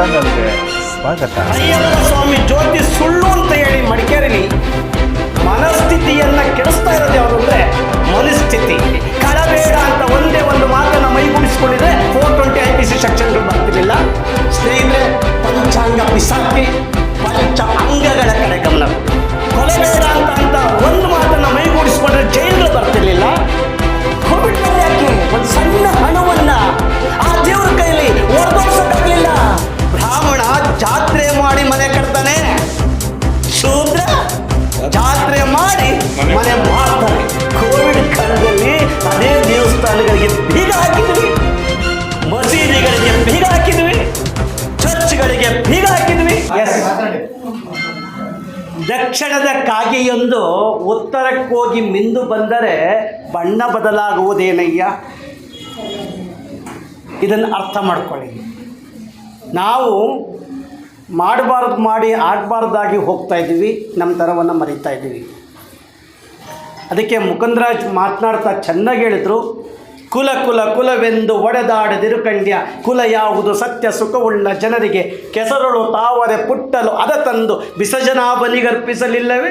ಚಾನಲ್ಗೆ ಸ್ವಾಗತ. ಸ್ವಾಮಿ ಜ್ಯೋತಿ ಸುಳ್ಳು ಅಂತ ಹೇಳಿ ಮಡಿಕೇರಿಲಿ ಮನಸ್ಥಿತಿಯನ್ನ ಕೆಡಿಸ್ತಾ ಇರೋದು ಯಾವುದು ಅಂದ್ರೆ ಮನಸ್ಥಿತಿ. ಕಳಬೇಡ ಬೀಗ ಹಾಕಿದ್ವಿ? ಎಸ್ ದಕ್ಷಿಣದ ಕಾಗೆಯೊಂದು ಉತ್ತರಕ್ಕೋಗಿ ಮಿಂದು ಬಂದರೆ ಬಣ್ಣ ಬದಲಾಗುವುದೇನಯ್ಯ? ಇದನ್ನು ಅರ್ಥ ಮಾಡ್ಕೊಳ್ಳಿ. ನಾವು ಮಾಡಬಾರ್ದು ಮಾಡಿ ಆಡಬಾರ್ದಾಗಿ ಹೋಗ್ತಾ ಇದ್ದೀವಿ ನಮ್ಮ ಥರವನ್ನು ಮರಿತಾ ಇದ್ದೀವಿ. ಅದಕ್ಕೆ ಮುಕುಂದರಾಜ್ ಮಾತನಾಡ್ತಾ ಚೆನ್ನಾಗಿ ಹೇಳಿದರು. ಕುಲ ಕುಲ ಕುಲವೆಂದು ಒಡೆದಾಡದಿರು ಕಂಡ್ಯ ಕುಲ ಯಾವುದು ಸತ್ಯ ಸುಖವುಳ್ಳ ಜನರಿಗೆ ಕೆಸರಳು ತಾವರೆ ಪುಟ್ಟಲು ಅದ ತಂದು ವಿಸರ್ಜನಾಬನಿಗರ್ಪಿಸಲಿಲ್ಲವೇ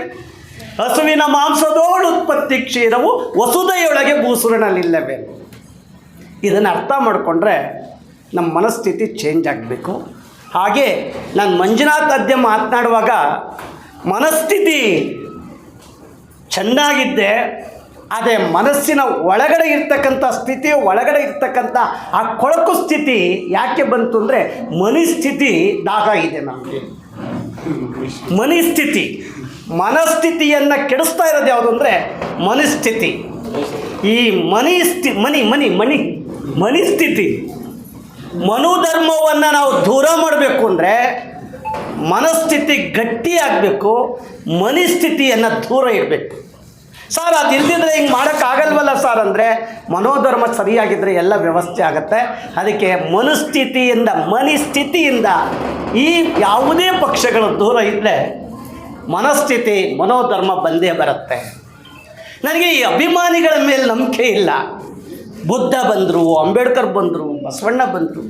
ಹಸುವಿನ ಮಾಂಸದೋಳು ಉತ್ಪತ್ತಿ ಕ್ಷೀರವು ವಸುದೆಯೊಳಗೆ ಭೂಸುರನಲ್ಲಿಲ್ಲವೇ ಇದನ್ನು ಅರ್ಥ ಮಾಡಿಕೊಂಡ್ರೆ ನಮ್ಮ ಮನಸ್ಥಿತಿ ಚೇಂಜ್ ಆಗಬೇಕು. ಹಾಗೆ ನಾನು ಮಂಜುನಾಥ್ ಅದ್ಯ ಮಾತನಾಡುವಾಗ ಮನಸ್ಥಿತಿ ಚೆನ್ನಾಗಿದ್ದೆ. ಅದೇ ಮನಸ್ಸಿನ ಒಳಗಡೆ ಇರ್ತಕ್ಕಂಥ ಸ್ಥಿತಿ, ಒಳಗಡೆ ಇರ್ತಕ್ಕಂಥ ಆ ಕೊಳಕು ಸ್ಥಿತಿ ಯಾಕೆ ಬಂತು ಅಂದರೆ ಮನಸ್ಥಿತಿ ದಾಹ ಇದೆ ನಮಗೆ. ಮನಸ್ಥಿತಿ ಮನಸ್ಥಿತಿಯನ್ನು ಕೆಡಿಸ್ತಾ ಇರೋದು ಯಾವುದು ಅಂದರೆ ಮನಸ್ಥಿತಿ ಈ ಮನಿಸ್ಥಿ ಮನಿ ಮನಿ ಮನಿ ಮನಸ್ಥಿತಿ ಮನೋಧರ್ಮವನ್ನು ನಾವು ದೂರ ಮಾಡಬೇಕು ಅಂದರೆ ಮನಸ್ಥಿತಿ ಗಟ್ಟಿಯಾಗಬೇಕು ಮನಸ್ಥಿತಿಯನ್ನು ದೂರ ಇಡಬೇಕು. ಸರ್, ಅದು ಇಲ್ದಿದ್ರೆ ಹಿಂಗೆ ಮಾಡೋಕ್ಕಾಗಲ್ವಲ್ಲ ಸರ್ ಅಂದರೆ ಮನೋಧರ್ಮ ಸರಿಯಾಗಿದ್ದರೆ ಎಲ್ಲ ವ್ಯವಸ್ಥೆ ಆಗುತ್ತೆ. ಅದಕ್ಕೆ ಮನಸ್ಥಿತಿಯಿಂದ ಮನಸ್ಥಿತಿಯಿಂದ ಈ ಯಾವುದೇ ಪಕ್ಷಗಳು ದೂರ ಇದ್ದರೆ ಮನಸ್ಥಿತಿ, ಮನೋಧರ್ಮ ಬಂದೇ ಬರುತ್ತೆ. ನನಗೆ ಈ ಅಭಿಮಾನಿಗಳ ಮೇಲೆ ನಂಬಿಕೆ ಇಲ್ಲ. ಬುದ್ಧ ಬಂದರು, ಅಂಬೇಡ್ಕರ್ ಬಂದರು, ಬಸವಣ್ಣ ಬಂದರು.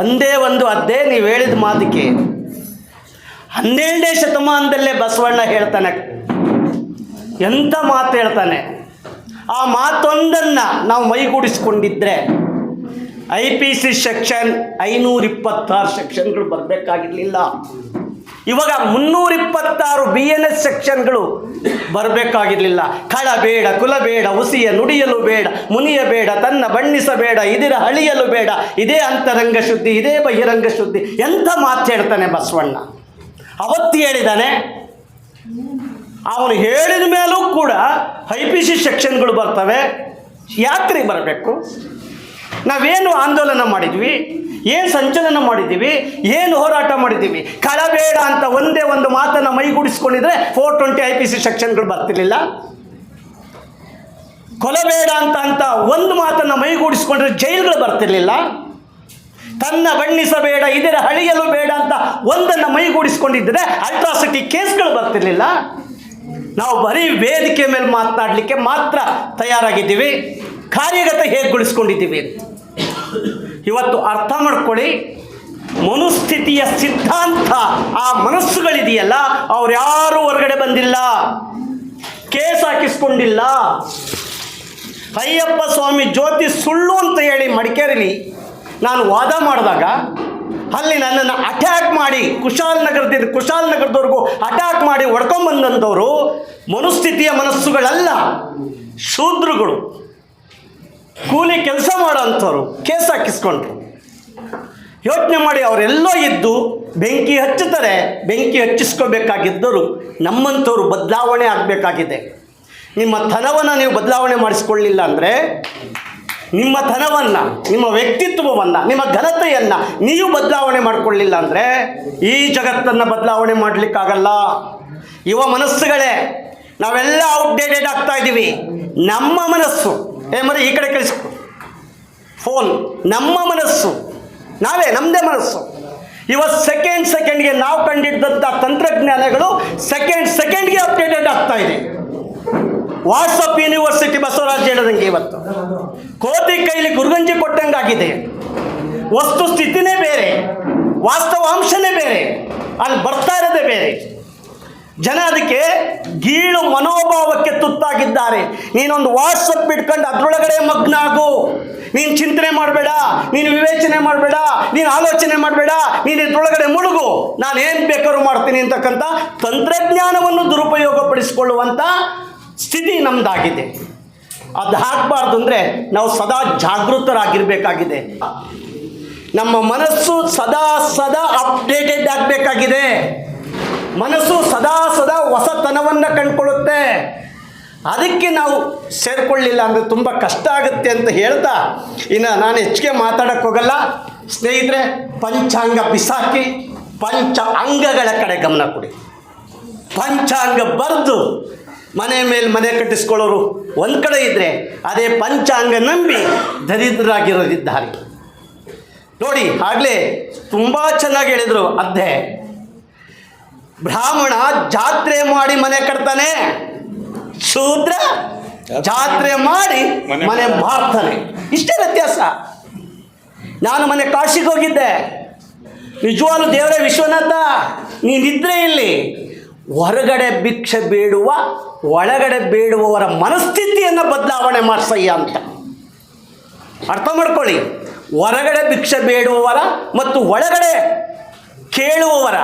ಒಂದೇ ಒಂದು ಅದೇ ನೀವು ಹೇಳಿದ ಮಾತಿಗೆ ಹನ್ನೆರಡನೇ ಶತಮಾನದಲ್ಲೇ ಬಸವಣ್ಣ ಹೇಳ್ತಾನೆ. ಎಂಥ ಮಾತು ಹೇಳ್ತಾನೆ? ಆ ಮಾತೊಂದನ್ನು ನಾವು ಮೈಗೂಡಿಸ್ಕೊಂಡಿದ್ದರೆ ಐ ಪಿ ಸಿ ಸೆಕ್ಷನ್ ಐನೂರ ಇಪ್ಪತ್ತಾರು ಸೆಕ್ಷನ್ಗಳು ಬರಬೇಕಾಗಿರಲಿಲ್ಲ. ಇವಾಗ ಮುನ್ನೂರ ಇಪ್ಪತ್ತಾರು ಬಿ ಎನ್ ಎಸ್ ಸೆಕ್ಷನ್ಗಳು ಬರಬೇಕಾಗಿರಲಿಲ್ಲ. ಕಳ ಬೇಡ, ಕುಲ ಬೇಡ ಉಸಿಯ ನುಡಿಯಲು ಬೇಡ, ಮುನಿಯ ಬೇಡ, ತನ್ನ ಬಣ್ಣಿಸಬೇಡ ಇದಿರ ಅಳಿಯಲು ಬೇಡ, ಇದೇ ಅಂತರಂಗ ಶುದ್ಧಿ, ಇದೇ ಬಹಿರಂಗ ಶುದ್ಧಿ, ಎಂಥ ಮಾತು ಹೇಳ್ತಾನೆ ಬಸವಣ್ಣ? ಅವತ್ತು ಹೇಳಿದ್ದಾನೆ ಅವನು ಹೇಳಿದ ಮೇಲೂ ಕೂಡ ಐ ಪಿ ಸಿ ಸೆಕ್ಷನ್ಗಳು ಬರ್ತವೆ. ಯಾತ್ರೆ ಬರಬೇಕು. ನಾವೇನು ಆಂದೋಲನ ಮಾಡಿದ್ವಿ, ಏನು ಸಂಚಲನ ಮಾಡಿದ್ದೀವಿ, ಏನು ಹೋರಾಟ ಮಾಡಿದ್ದೀವಿ, ಕಳಬೇಡ ಅಂತ ಒಂದೇ ಒಂದು ಮಾತನ್ನು ಮೈಗೂಡಿಸ್ಕೊಂಡಿದ್ರೆ four twenty I P C ಸೆಕ್ಷನ್ಗಳು ಬರ್ತಿರ್ಲಿಲ್ಲ. ಕೊಲಬೇಡ ಅಂತ ಅಂತ ಒಂದು ಮಾತನ್ನು ಮೈಗೂಡಿಸ್ಕೊಂಡ್ರೆ ಜೈಲುಗಳು ಬರ್ತಿರ್ಲಿಲ್ಲ. ತನ್ನ ಬಣ್ಣಿಸಬೇಡ ಇದರ ಹಳಿಯಲು ಬೇಡ ಅಂತ ಒಂದನ್ನು ಮೈಗೂಡಿಸ್ಕೊಂಡಿದ್ದರೆ ಅಲ್ಟ್ರಾಸಿಟಿ ಕೇಸ್ಗಳು ಬರ್ತಿರ್ಲಿಲ್ಲ. ನಾವು ಬರೀ ವೇದಿಕೆ ಮೇಲೆ ಮಾತನಾಡಲಿಕ್ಕೆ ಮಾತ್ರ ತಯಾರಾಗಿದ್ದೀವಿ. ಕಾರ್ಯಗತ ಹೇಗೆಗೊಳಿಸ್ಕೊಂಡಿದ್ದೀವಿ ಅಂತ ಇವತ್ತು ಅರ್ಥ ಮಾಡ್ಕೊಳ್ಳಿ. ಮನುಸ್ಥಿತಿಯ ಸಿದ್ಧಾಂತ ಆ ಮನಸ್ಸುಗಳಿದೆಯಲ್ಲ, ಅವ್ರು ಯಾರೂ ಹೊರಗಡೆ ಬಂದಿಲ್ಲ. ಕೇಸ್ ಹಾಕಿಸ್ಕೊಂಡಿಲ್ಲ. ಅಯ್ಯಪ್ಪ ಸ್ವಾಮಿ ಜ್ಯೋತಿ ಸುಳ್ಳು ಅಂತ ಹೇಳಿ ಮಡಿಕೇರಿಲಿ ನಾನು ವಾದ ಮಾಡಿದಾಗ ಅಲ್ಲಿ ನನ್ನನ್ನು ಅಟ್ಯಾಕ್ ಮಾಡಿ ಕುಶಾಲನಗರದಿಂದ ಕುಶಾಲನಗರದವ್ರಿಗೂ ಅಟ್ಯಾಕ್ ಮಾಡಿ ಹೊಡ್ಕೊಂಬಂದಂಥವರು ಮನುಸ್ಥಿತಿಯ ಮನಸ್ಸುಗಳಲ್ಲ. ಶೂದ್ರಗಳು. ಕೂಲಿ ಕೆಲಸ ಮಾಡೋಂಥವ್ರು ಕೇಸ್ ಹಾಕಿಸ್ಕೊಂಡ್ರು. ಯೋಚನೆ ಮಾಡಿ ಅವರೆಲ್ಲೋ ಇದ್ದು ಬೆಂಕಿ ಹಚ್ಚುತ್ತಾರೆ, ಬೆಂಕಿ ಹಚ್ಚಿಸ್ಕೋಬೇಕಾಗಿದ್ದರು ನಮ್ಮಂಥವ್ರು ಬದಲಾವಣೆ ಆಗಬೇಕಾಗಿದೆ. ನಿಮ್ಮ ತನವನ್ನು ನೀವು ಬದಲಾವಣೆ ಮಾಡಿಸ್ಕೊಳ್ಳಿಲ್ಲ ಅಂದರೆ ನಿಮ್ಮ ಧನವನ್ನು, ನಿಮ್ಮ ವ್ಯಕ್ತಿತ್ವವನ್ನು, ನಿಮ್ಮ ಘನತೆಯನ್ನು ನೀವು ಬದಲಾವಣೆ ಮಾಡಿಕೊಳ್ಳಿಲ್ಲ ಅಂದರೆ ಈ ಜಗತ್ತನ್ನು ಬದಲಾವಣೆ ಮಾಡಲಿಕ್ಕಾಗಲ್ಲ. ಯುವ ಮನಸ್ಸುಗಳೇ, ನಾವೆಲ್ಲ ಔಟ್ಡೇಟೆಡ್ ಆಗ್ತಾ ಇದ್ದೀವಿ ನಮ್ಮ ಮನಸ್ಸು, ಏ ಈ ಕಡೆ ಕಳಿಸ್ಕೊ. ಫೋನ್ ನಮ್ಮ ಮನಸ್ಸು, ನಾವೇ ನಮ್ಮದೇ ಮನಸ್ಸು. ಇವತ್ತು ಸೆಕೆಂಡ್ ಸೆಕೆಂಡ್ಗೆ ನಾವು ಕಂಡಿದ್ದಂಥ ತಂತ್ರಜ್ಞಾನಗಳು ಸೆಕೆಂಡ್ ಸೆಕೆಂಡ್ಗೆ ಅಪ್ಡೇಟೆಡ್ ಆಗ್ತಾ ಇದೆ. ವಾಟ್ಸಪ್ ಯೂನಿವರ್ಸಿಟಿ ಬಸವರಾಜ್ ಹೇಳದಂಗೆ ಇವತ್ತು. ಕೋತಿ ಕೈಲಿ ಗುರುಗಂಜಿ ಕೊಟ್ಟಂಗಾಗಿದೆ. ವಸ್ತು ಸ್ಥಿತಿನೇ ಬೇರೆ, ವಾಸ್ತವಾಂಶನೇ ಬೇರೆ, ಅಲ್ಲಿ ಬರ್ತಾ ಇರೋದೇ ಬೇರೆ. ಜನ ಅದಕ್ಕೆ ಗೀಳು ಮನೋಭಾವಕ್ಕೆ ತುತ್ತಾಗಿದ್ದಾರೆ. ನೀನೊಂದು ವಾಟ್ಸಪ್ ಇಟ್ಕೊಂಡು ಅದರೊಳಗಡೆ ಮಗ್ನ ಆಗು. ನೀನು ಚಿಂತನೆ ಮಾಡಬೇಡ, ನೀನು ವಿವೇಚನೆ ಮಾಡಬೇಡ, ನೀನು ಆಲೋಚನೆ ಮಾಡಬೇಡ, ನೀನು ಇದ್ರೊಳಗಡೆ ಮುಳುಗು. ನಾನು ಏನು ಬೇಕಾದ್ರೂ ಮಾಡ್ತೀನಿ ಅಂತಕ್ಕಂಥ ತಂತ್ರಜ್ಞಾನವನ್ನು ದುರುಪಯೋಗಪಡಿಸಿಕೊಳ್ಳುವಂಥ ಸ್ಥಿತಿ ನಮ್ಮದಾಗಿದೆ ಅದು ಹಾಕಬಾರ್ದು ಅಂದರೆ ನಾವು ಸದಾ ಜಾಗೃತರಾಗಿರಬೇಕಾಗಿದೆ. ನಮ್ಮ ಮನಸ್ಸು ಸದಾ ಸದಾ ಅಪ್ಡೇಟೆಡ್ ಆಗಬೇಕಾಗಿದೆ. ಮನಸ್ಸು ಸದಾ ಸದಾ ಹೊಸತನವನ್ನು ಕಂಡುಕೊಳ್ಳುತ್ತೆ. ಅದಕ್ಕೆ ನಾವು ಸೇರಿಕೊಳ್ಳಿಲ್ಲ ಅಂದರೆ ತುಂಬ ಕಷ್ಟ ಆಗುತ್ತೆ ಅಂತ ಹೇಳ್ತಾ ಇನ್ನು ನಾನು ಹೆಚ್ಚಿಗೆ ಮಾತಾಡೋಕ್ಕೆ ಹೋಗಲ್ಲ. ಸ್ನೇಹಿತರೆ, ಪಂಚಾಂಗ ಬಿಸಾಕಿ, ಪಂಚ ಅಂಗಗಳ ಕಡೆ ಗಮನ ಕೊಡಿ. ಪಂಚಾಂಗ ಬರೆದು ಮನೆ ಮೇಲೆ ಮನೆ ಕಟ್ಟಿಸ್ಕೊಳ್ಳೋರು ಒಂದು ಕಡೆ ಇದ್ದರೆ ಅದೇ ಪಂಚಾಂಗ ನಂಬಿ ದರಿದ್ರಾಗಿರೋದಿದ್ದಾರೆ. ನೋಡಿ ಆಗಲೇ ತುಂಬ ಚೆನ್ನಾಗಿ ಹೇಳಿದರು ಅದ್ದೆ. ಬ್ರಾಹ್ಮಣ ಜಾತ್ರೆ ಮಾಡಿ ಮನೆ ಕಟ್ತಾನೆ ಶೂದ್ರ ಜಾತ್ರೆ ಮಾಡಿ ಮನೆ ಮಾಡ್ತಾನೆ. ಇಷ್ಟೇ ವ್ಯತ್ಯಾಸ. ನಾನು ಮನೆ ಕಾಶಿಗೆ ಹೋಗಿದ್ದೆ. ನಿಜವಾಗ್ಲೂ ದೇವರೇ ವಿಶ್ವನಾಥ ನೀನಿದ್ರೆ ಇಲ್ಲಿ ಹೊರಗಡೆ ಭಿಕ್ಷೆ ಬೇಡುವ ಒಳಗಡೆ ಬೇಡುವವರ ಮನಸ್ಥಿತಿಯನ್ನು ಬದಲಾವಣೆ ಮಾಡಿಸಯ್ಯ ಅಂತ. ಅರ್ಥ ಮಾಡ್ಕೊಳ್ಳಿ. ಹೊರಗಡೆ ಭಿಕ್ಷೆ ಬೇಡುವವರ ಮತ್ತು ಒಳಗಡೆ ಕೇಳುವವರ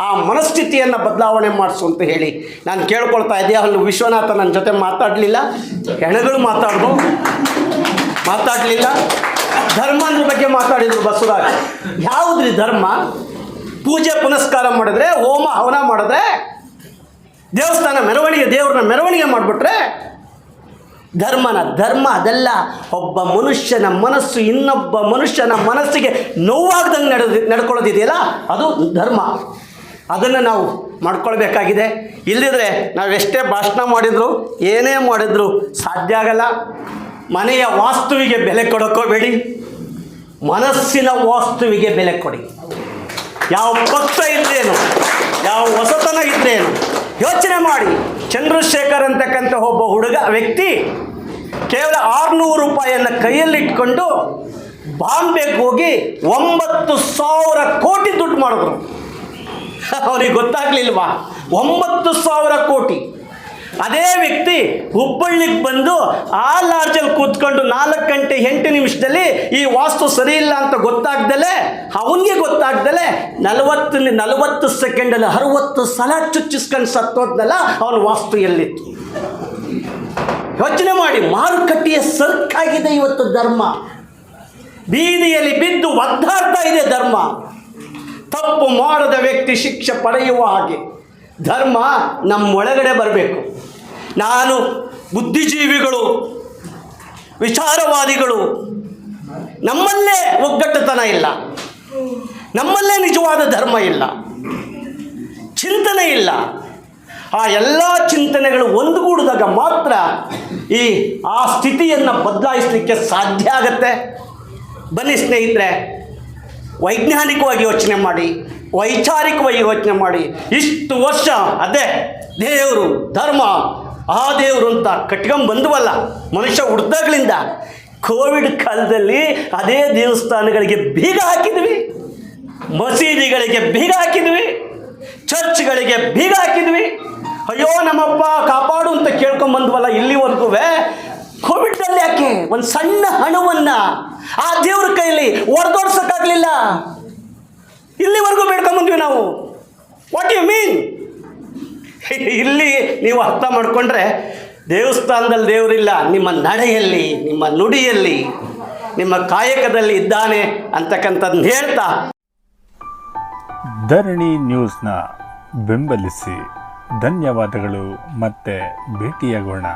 ಆ ಮನಸ್ಥಿತಿಯನ್ನು ಬದಲಾವಣೆ ಮಾಡಿಸು ಅಂತ ಹೇಳಿ ನಾನು ಕೇಳ್ಕೊಳ್ತಾ ಇದ್ದೆ. ಅಲ್ಲಿ ವಿಶ್ವನಾಥ ನನ್ನ ಜೊತೆ ಮಾತಾಡಲಿಲ್ಲ. ಹೆಣಗಳು ಮಾತಾಡ್ದು. ಮಾತಾಡಲಿಲ್ಲ. ಧರ್ಮದ ಬಗ್ಗೆ ಮಾತಾಡಿದ್ರು ಬಸವರಾಜ್. ಯಾವುದ್ರಿ ಧರ್ಮ? ಪೂಜೆ ಪುನಸ್ಕಾರ ಮಾಡಿದ್ರೆ, ಹೋಮ ಹವನ ಮಾಡಿದ್ರೆ ದೇವಸ್ಥಾನ ಮೆರವಣಿಗೆ, ದೇವ್ರನ್ನ ಮೆರವಣಿಗೆ ಮಾಡಿಬಿಟ್ರೆ ಧರ್ಮನ ಧರ್ಮ ಅದೆಲ್ಲ ಒಬ್ಬ ಮನುಷ್ಯನ ಮನಸ್ಸು ಇನ್ನೊಬ್ಬ ಮನುಷ್ಯನ ಮನಸ್ಸಿಗೆ ನೋವಾಗ್ದಂಗೆ ನಡೆದು, ನಡ್ಕೊಳ್ಳೋದಿದೆಯಲ್ಲ, ಅದು ಧರ್ಮ. ಅದನ್ನು ನಾವು ಮಾಡ್ಕೊಳ್ಬೇಕಾಗಿದೆ. ಇಲ್ಲದಿದ್ರೆ ನಾವು ಎಷ್ಟೇ ಭಾಷಣ ಮಾಡಿದ್ರು, ಏನೇ ಮಾಡಿದ್ರು ಸಾಧ್ಯ ಆಗಲ್ಲ. ಮನೆಯ ವಾಸ್ತುವಿಗೆ ಬೆಲೆ ಕೊಡೋಕೋಬೇಡಿ ಮನಸ್ಸಿನ ವಾಸ್ತುವಿಗೆ ಬೆಲೆ ಕೊಡಿ. ಯಾವ ಪಕ್ಷ ಇದ್ರೇನು, ಯಾವ ಹೊಸತನ ಇದ್ರೇನು ಯೋಚನೆ ಮಾಡಿ. ಚಂದ್ರಶೇಖರ್ ಅಂತಕ್ಕಂಥ ಒಬ್ಬ ಹುಡುಗ ವ್ಯಕ್ತಿ ಕೇವಲ ಆರುನೂರು ರೂಪಾಯಿಯನ್ನು ಕೈಯಲ್ಲಿಟ್ಕೊಂಡು ಬಾಂಬೆಗೆ ಹೋಗಿ ಒಂಬತ್ತು ಸಾವಿರ ಕೋಟಿ ದುಡ್ಡು ಮಾಡಿದ್ರು. ಅವ್ರಿಗೆ ಗೊತ್ತಾಗ್ಲಿಲ್ವಾ? ಒಂಬತ್ತು ಸಾವಿರ ಕೋಟಿ. ಅದೇ ವ್ಯಕ್ತಿ ಹುಬ್ಬಳ್ಳಿಗೆ ಬಂದು ಆ ಲಾಡ್ಜಲ್ಲಿ ಕೂತ್ಕೊಂಡು ನಾಲ್ಕು ಗಂಟೆ ಎಂಟು ನಿಮಿಷದಲ್ಲಿ ಈ ವಾಸ್ತು ಸರಿ ಇಲ್ಲ ಅಂತ ಗೊತ್ತಾಗ್ದಲೆ, ಅವನಿಗೆ ಗೊತ್ತಾಗ್ದಲೆ ನಲವತ್ತು ನಲವತ್ತು ಸೆಕೆಂಡಲ್ಲಿ ಅರವತ್ತು ಸಲ ಚುಚ್ಚಿಸ್ಕೊಂಡು ಸತ್ತೋದ್ನಲ್ಲ, ಅವನ ವಾಸ್ತು ಎಲ್ಲಿತ್ತು? ಯೋಚನೆ ಮಾಡಿ, ಮಾರುಕಟ್ಟೆಯ ಸರ್ಕಾಗಿದೆ ಇವತ್ತು ಧರ್ಮ. ಬೀದಿಯಲ್ಲಿ ಬಿದ್ದು ಒದ್ದಾಡ್ತಾ ಇದೆ ಧರ್ಮ. ತಪ್ಪು ಮಾಡದ ವ್ಯಕ್ತಿ ಶಿಕ್ಷೆ ಪಡೆಯುವ ಹಾಗೆ. ಧರ್ಮ ನಮ್ಮ ಒಳಗಡೆ ಬರಬೇಕು. ನಾನು ಬುದ್ಧಿಜೀವಿಗಳು, ವಿಚಾರವಾದಿಗಳು. ನಮ್ಮಲ್ಲೇ ಒಗ್ಗಟ್ಟತನ ಇಲ್ಲ. ನಮ್ಮಲ್ಲೇ ನಿಜವಾದ ಧರ್ಮ ಇಲ್ಲ. ಚಿಂತನೆ ಇಲ್ಲ. ಆ ಎಲ್ಲ ಚಿಂತನೆಗಳು ಒಂದುಗೂಡಿದಾಗ ಮಾತ್ರ ಈ, ಆ ಸ್ಥಿತಿಯನ್ನು ಬದಲಾಯಿಸಲಿಕ್ಕೆ ಸಾಧ್ಯ ಆಗತ್ತೆ. ಬನ್ನಿ ಸ್ನೇಹಿತರೆ, ವೈಜ್ಞಾನಿಕವಾಗಿ ಯೋಚನೆ ಮಾಡಿ, ವೈಚಾರಿಕವಾಗಿ ಯೋಚನೆ ಮಾಡಿ. ಇಷ್ಟು ವರ್ಷ ಅದೇ ದೇವರು, ಧರ್ಮ ಆ ದೇವರು ಅಂತ ಕಟ್ಕೊಂಬಂದವಲ್ಲ ಮನುಷ್ಯ ಹುಡ್ದಾಗ್ಲಿಂದ ಕೋವಿಡ್ ಕಾಲದಲ್ಲಿ ಅದೇ ದೇವಸ್ಥಾನಗಳಿಗೆ ಬೀಗ ಹಾಕಿದ್ವಿ, ಮಸೀದಿಗಳಿಗೆ ಬೀಗ ಹಾಕಿದ್ವಿ, ಚರ್ಚ್ಗಳಿಗೆ ಬೀಗ ಹಾಕಿದ್ವಿ. ಅಯ್ಯೋ ನಮ್ಮಪ್ಪ ಕಾಪಾಡು ಅಂತ ಕೇಳ್ಕೊಂಬಂದ್ವಲ್ಲ ಇಲ್ಲಿವರೆಗೂ ಕೋವಿಡ್ನಲ್ಲಿ ಯಾಕೆ ಒಂದು ಸಣ್ಣ ಹಣವನ್ನು ಆ ದೇವ್ರ ಕೈಲಿ ಒಡೆದೋಡ್ಸೋಕ್ಕಾಗಲಿಲ್ಲ ಇಲ್ಲಿವರೆಗೂ ಬೇಡ್ಕೊಂಬಂದ್ವಿ ನಾವು. ವಾಟ್ ಯು ಮೀನ್ ಇಲ್ಲಿ ನೀವು ಅರ್ಥ ಮಾಡಿಕೊಂಡ್ರೆ ದೇವಸ್ಥಾನದಲ್ಲಿ ದೇವರಿಲ್ಲ, ನಿಮ್ಮ ನಡೆಯಲ್ಲಿ, ನಿಮ್ಮ ನುಡಿಯಲ್ಲಿ, ನಿಮ್ಮ ಕಾಯಕದಲ್ಲಿ ಇದ್ದಾನೆ ಅಂತಕ್ಕಂಥದ್ದು ಹೇಳ್ತಾ. ಧರಣಿ ನ್ಯೂಸ್ನ ಬೆಂಬಲಿಸಿ. ಧನ್ಯವಾದಗಳು ಮತ್ತೆ ಭೇಟಿಯಾಗೋಣ.